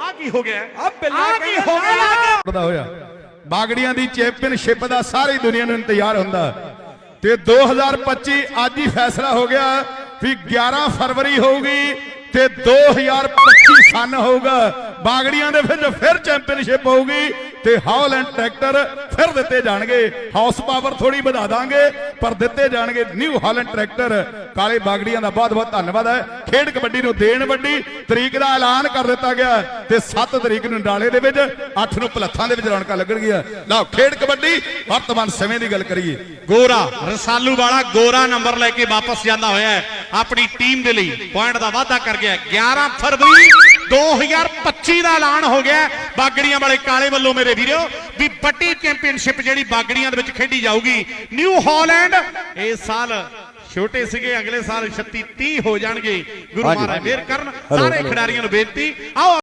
ਆ ਕੀ ਹੋ ਗਿਆ? ਆ ਬਿੱਲਾ ਆਹ ਕੀ ਕਹਿੰਦਾ ਹੋ ਗਿਆ? ਦਾ ਹੋਇਆ। ਬਾਗੜੀਆਂ ਦੀ ਚੈਂਪੀਅਨਸ਼ਿਪ ਦਾ ਸਾਰੀ ਦੁਨੀਆ ਨੂੰ ਇੰਤਜ਼ਾਰ ਹੁੰਦਾ। ਤੇ 2025 ਅੱਜ ਹੀ ਫੈਸਲਾ ਹੋ ਗਿਆ ਵੀ 11 ਫਰਵਰੀ ਹੋਊਗੀ ਤੇ 2025 ਸਨ ਹੋਊਗਾ। ਬਾਗੜੀਆਂ ਦੇ ਵਿੱਚ ਫਿਰ ਚੈਂਪੀਅਨਸ਼ਿਪ ਹੋਊਗੀ। ਤੇ ਹਾਲੈਂਡ ਟਰੈਕਟਰ ਫਿਰ ਦਿੱਤੇ ਜਾਣਗੇ। ਹਾਊਸ ਪਾਵਰ ਥੋੜੀ ਵਧਾ ਦਾਂਗੇ, ਪਰ ਦਿੱਤੇ ਜਾਣਗੇ ਨਿਊ ਹਾਲੈਂਡ ਟਰੈਕਟਰ। ਕਾਲੇ ਬਾਗੜੀਆਂ ਦਾ ਬਹੁਤ ਬਹੁਤ ਧੰਨਵਾਦ ਹੈ। ਖੇਡ ਕਬੱਡੀ ਨੂੰ ਦੇਣ ਵੱਡੀ ਤਰੀਕ ਦਾ ਐਲਾਨ ਕਰ ਦਿੱਤਾ ਗਿਆ ਤੇ 7 ਤਰੀਕ ਨੂੰ ਨਾਲੇ ਦੇ ਵਿੱਚ 8 ਨੂੰ ਭਲੱਥਾਂ ਦੇ ਵਿੱਚ ਰੌਣਕਾਂ ਲੱਗਣਗੀਆਂ ਲਓ, ਖੇਡ ਕਬੱਡੀ, ਵਰਤਮਾਨ ਸਮੇਂ ਦੀ ਗੱਲ ਕਰੀਏ। ਗੋਰਾ, ਰਸਾਲੂ ਵਾਲਾ ਗੋਰਾ ਨੰਬਰ ਲੈ ਕੇ ਵਾਪਸ ਜਾਂਦਾ ਹੋਇਆ ਹੈ। ਆਪਣੀ ਟੀਮ ਦੇ ਲਈ ਪੁਆਇੰਟ ਦਾ ਵਾਅਦਾ ਕਰ ਗਿਆ ਹੈ। 11 ਫਰਵਰੀ 2025 ਦਾ ਐਲਾਨ ਹੋ ਗਿਆ। ਬਾਗੜੀਆਂ ਵਾਲੇ ਕਾਲੇ ਵੱਲੋਂ ਮੇਰੇ ਵੀਰੋ ਵੀ ਵੱਡੀ ਚੈਂਪੀਅਨਸ਼ਿਪ ਜਿਹੜੀ ਬਾਗੜੀਆਂ ਦੇ ਵਿੱਚ ਖੇਡੀ ਜਾਊਗੀ ਨਿਊ ਹਾਲੈਂਡ ਇਸ ਸਾਲ ਛੋਟੇ ਸੀਗੇ ਅਗਲੇ ਸਾਲ 36 30 ਹੋ ਜਾਣਗੇ ਗੁਰੂ ਮਹਾਰਾਜ। ਮਿਹਰ ਕਰਨ ਸਾਰੇ। ਖਿਡਾਰੀਆਂ ਨੂੰ ਬੇਨਤੀ ਆਓ